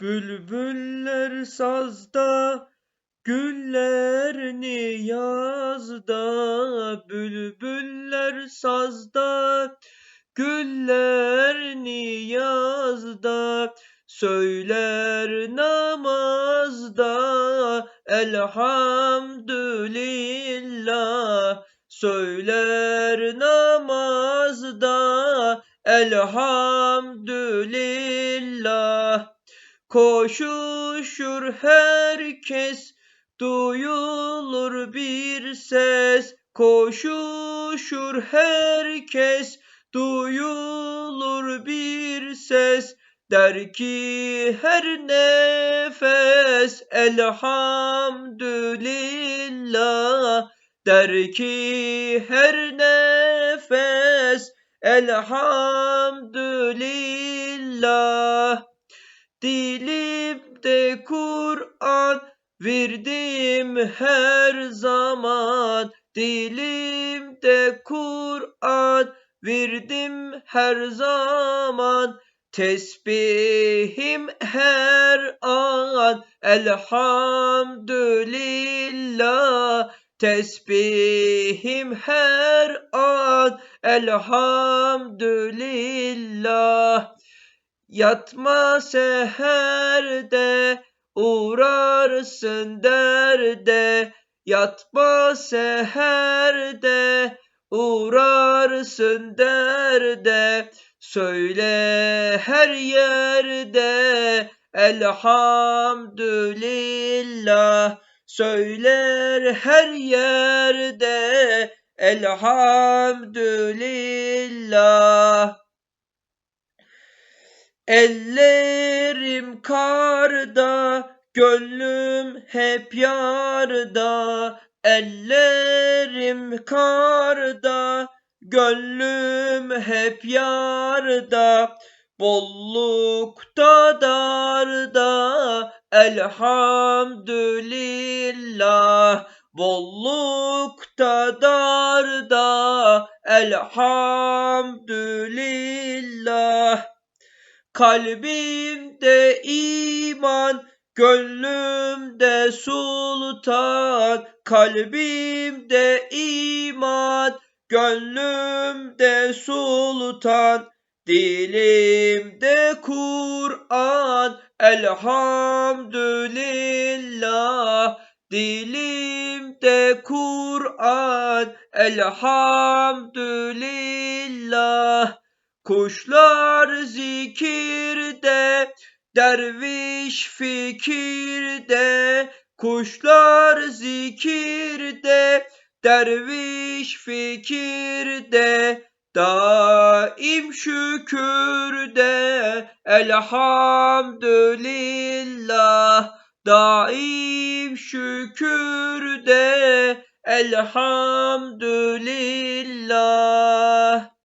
Bülbüller sazda, güller niyazda. Bülbüller sazda, güller niyazda. Söyler namazda elhamdülillah Söyler namazda elhamdülillah Koşuşur herkes duyulur bir ses. Koşuşur herkes duyulur bir ses. Der ki her nefes elhamdülillah. Der ki her nefes elhamdülillah Dilimde Kur'an verdim her zaman. Dilimde Kur'an verdim her zaman. Tesbihim her an. Elhamdülillah. Tesbihim her an. Elhamdülillah Yatma seherde uğrarsın derde. Yatma seherde uğrarsın derde. Söyle her yerde elhamdülillah. Söyler her yerde elhamdülillah Ellerim karda, gönlüm hep yarda. Ellerim karda, Gönlüm hep yarda, bollukta darda, elhamdülillah. Bollukta darda, elhamdülillah. Kalbimde iman, gönlümde sultan, kalbimde iman, Gönlümde sultan, dilimde Kur'an, elhamdülillah. Dilimde Kur'an, elhamdülillah. Kuşlar zikirde, derviş fikirde, kuşlar zikirde, Derviş fikirde, daim şükürde, elhamdülillah. Daim şükürde, elhamdülillah.